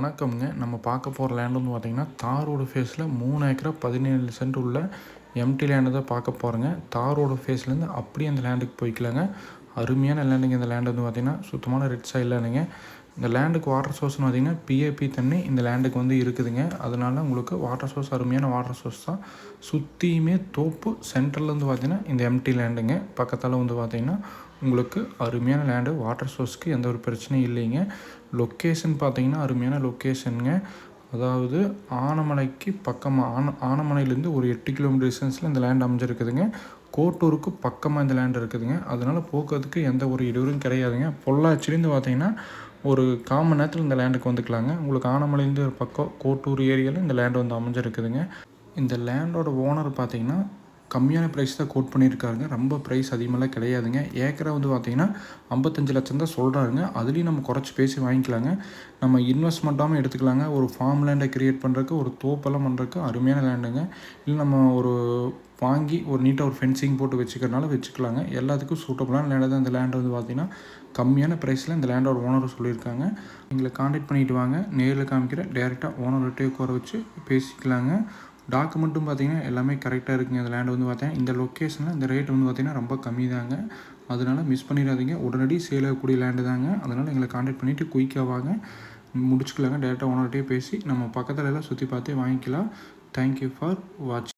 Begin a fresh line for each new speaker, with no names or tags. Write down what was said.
வணக்கம்ங்க. நம்ம பார்க்க போகிற லேண்ட் வந்து பார்த்திங்கன்னா தார் ரோடு ஃபேஸில் மூணு ஏக்கரா பதினேழு சென்ட் உள்ள எம்டி லேண்டு தான் பார்க்க போகிறோங்க தார் ரோடு ஃபேஸ்லேருந்து அப்படியே அந்த லேண்டுக்கு போய்க்கலாங்க. அருமையான லேண்டுங்க இந்த லேண்டு வந்து பார்த்திங்கன்னா சுத்தமான ரெட் இல்லைங்க. இந்த லேண்டுக்கு வாட்டர் சோர்ஸ்னு பார்த்திங்கன்னா பிஏபி தண்ணி இந்த லேண்டுக்கு வந்து இருக்குதுங்க. அதனால உங்களுக்கு வாட்டர் சோர்ஸ் அருமையான வாட்டர் சோர்ஸ் தான். சுற்றியுமே தோப்பு சென்ட்ரல்லேருந்து பார்த்திங்கன்னா இந்த எம்டி லேண்டுங்க பக்கத்தால் வந்து பார்த்திங்கன்னா உங்களுக்கு அருமையான லேண்டு வாட்டர் சோர்ஸ்க்கு எந்த ஒரு பிரச்சனையும் இல்லைங்க. லொக்கேஷன் பார்த்தீங்கன்னா அருமையான லொக்கேஷனுங்க அதாவது ஆனமலைக்கு பக்கமாக ஆன ஆனமலையிலேருந்து ஒரு எட்டு கிலோமீட்டர் டிஸ்டன்ஸில் இந்த லேண்ட் அமைஞ்சிருக்குதுங்க. கோட்டூருக்கு பக்கமாக இந்த லேண்ட் இருக்குதுங்க. அதனால் போக்குவரத்துக்கு எந்த ஒரு இடையூறும் கிடையாதுங்க. பொள்ளாச்சிலேருந்து பார்த்தீங்கன்னா ஒரு காமன் நேரத்தில் இந்த லேண்டுக்கு வந்துக்கலாங்க. உங்களுக்கு ஆனமலையிலேருந்து ஒரு பக்கம் கோட்டூர் ஏரியாவில் இந்த லேண்டு வந்து அமைஞ்சிருக்குதுங்க. இந்த லேண்டோட ஓனர் பார்த்தீங்கன்னா கம்மியான ப்ரைஸ் தான் கோட் பண்ணியிருக்காருங்க ரொம்ப ப்ரைஸ் அதிகமெல்லாம் கிடையாதுங்க. ஏக்கரை வந்து பார்த்திங்கன்னா ஐம்பத்தஞ்சு லட்சம் தான் சொல்கிறாருங்க அதுலேயும் நம்ம குறைச்சி பேசி வாங்கிக்கலாங்க. நம்ம இன்வெஸ்ட்மெண்ட்டாகவும் எடுத்துக்கலாங்க. ஒரு ஃபார்ம் லேண்டை க்ரியேட் பண்ணுறதுக்கு ஒரு தோப்பெல்லாம் பண்ணுறதுக்கு அருமையான லேண்டுங்க இல்லை நம்ம ஒரு வாங்கி ஒரு நீட்டாக ஒரு ஃபென்சிங் போட்டு வச்சுக்கிறனால வச்சுக்கலாங்க. எல்லாத்துக்கும் சூட்டபுளான லேண்டாக தான் இந்த லேண்ட் வந்து பார்த்திங்கன்னா கம்மியான ப்ரைஸில் இந்த லேண்டோட ஓனர் சொல்லியிருக்காங்க. எங்களை காண்டாக்ட் பண்ணிவிட்டு வாங்க. நேரில் காமிக்கிற டேரெக்டாக ஓனர்கிட்டே உட்கார வச்சு பேசிக்கலாங்க. டாக்குமெண்ட்டும் பார்த்தீங்கன்னா எல்லாமே கரெக்டாக இருக்குங்க. இந்த லேண்ட் வந்து பார்த்தீங்கன்னா இந்த லொக்கேஷனில் இந்த ரேட் வந்து பார்த்திங்கன்னா ரொம்ப கம்மி தாங்க அதனால் மிஸ் பண்ணிடாதீங்க. உடனடி சேல் ஆகக்கூடிய லேண்டு தாங்க. அதனால் எங்களை காண்டாக்ட் பண்ணிவிட்டு குயிக்காக வாங்க. முடிச்சுக்கலாங்க. டேரெக்டாக ஓனர்கிட்டே பேசி நம்ம பக்கத்தில் எல்லாம் சுற்றி பார்த்தே வாங்கிக்கலாம். தேங்க்யூ ஃபார் வாட்சிங்